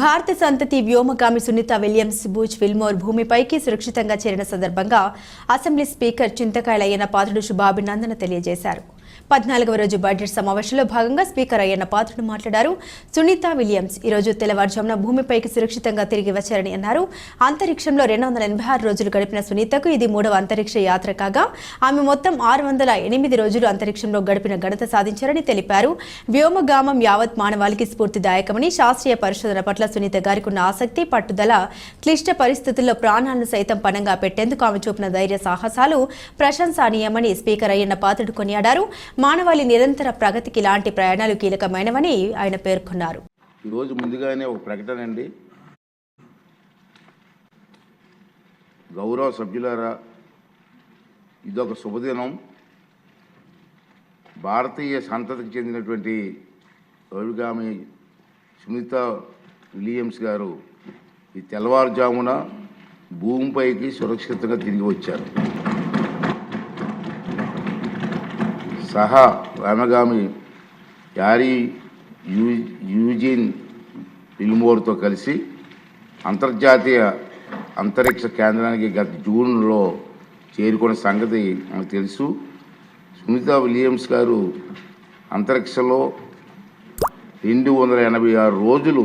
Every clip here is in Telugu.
భారత సంతతి వ్యోమగామి సునీత విలియమ్స్ బూచ్ విల్మోర్ భూమిపైకి సురక్షితంగా చేరిన సందర్భంగా అసెంబ్లీ స్పీకర్ చింతకాయలయ్యన పాత్రుడు శుభాభినందన తెలియజేశారు. పద్నాలుగవ రోజు బడ్జెట్ సమావేశంలో భాగంగా స్పీకర్ అయ్యన్న పాత్రుడు మాట్లాడారు. సునీత విలియమ్స్ ఈ రోజు తెల్లవారుజామున భూమిపైకి సురక్షితంగా తిరిగి వచ్చారని అన్నారు. అంతరిక్షంలో రెండు వందల ఎనభై ఆరు రోజులు గడిపిన సునీతకు ఇది మూడవ అంతరిక్ష యాత్ర కాగా ఆమె మొత్తం ఆరు వందల ఎనిమిది రోజులు అంతరిక్షంలో గడిపిన ఘనత సాధించారని తెలిపారు. వ్యోమగామం యావత్ మానవాళికి స్ఫూర్తిదాయకమని శాస్త్రీయ పరిశోధన పట్ల సునీత గారికి ఉన్న ఆసక్తి పట్టుదల క్లిష్ట పరిస్థితుల్లో ప్రాణాలను సైతం పణంగా పెట్టేందుకు ఆమె చూపిన ధైర్య సాహసాలు ప్రశంసనీయమని స్పీకర్ అయ్యన్న పాత్రుడు కొనియాడారు. మానవాళి నిరంతర ప్రగతికి ఇలాంటి ప్రయాణాలు కీలకమైనవని ఆయన పేర్కొన్నారు. ఈరోజు ముందుగానే ఒక ప్రకటన అండి. గౌరవ సభ్యులారా ఇదొక శుభదినం. భారతీయ సంతతికి చెందినటువంటి గౌరిగామి సునీత విలియమ్స్ గారు ఈ తెల్లవారుజామున భూమిపైకి సురక్షితంగా తిరిగి వచ్చారు. సహా రామగామి యారీ యూ యూజిన్ విల్మోర్తో కలిసి అంతర్జాతీయ అంతరిక్ష కేంద్రానికి గత జూన్లో చేరుకున్న సంగతి మనకు తెలుసు. సునీత విలియమ్స్ గారు అంతరిక్షంలో రెండు వందల ఎనభై ఆరు రోజులు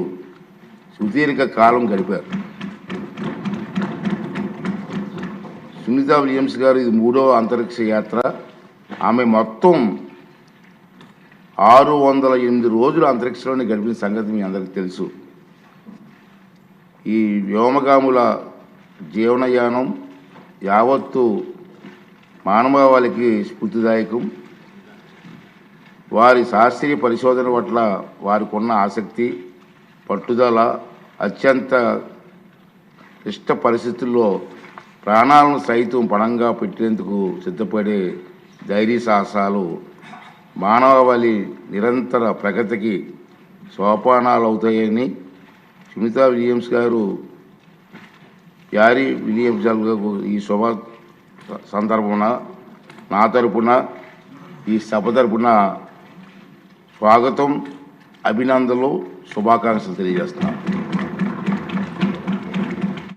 సుదీర్ఘ కాలం గడిపారు. సునీత విలియమ్స్ గారు ఇది మూడవ అంతరిక్ష యాత్ర. ఆమె మొత్తం ఆరు వందల ఎనిమిది రోజులు అంతరిక్షంలోనే గడిపిన సంగతి మీ అందరికీ తెలుసు. ఈ వ్యోమగాముల జీవనయానం యావత్తు మానవాళికి స్ఫూర్తిదాయకం. వారి శాస్త్రీయ పరిశోధన పట్ల వారికి ఉన్న ఆసక్తి పట్టుదల అత్యంత క్లిష్ట పరిస్థితుల్లో ప్రాణాలను సైతం పణంగా పెట్టేందుకు సిద్ధపడే ధైర్య సాహసాలు మానవాళి నిరంతర ప్రగతికి సోపానాలు అవుతాయని సునీత విలియమ్స్ గారు యారీ విలియమ్స్ గారు ఈ శుభ సందర్భమున నా తరపున ఈ సభ తరపున స్వాగతం అభినందనలు శుభాకాంక్షలు తెలియజేస్తున్నాను.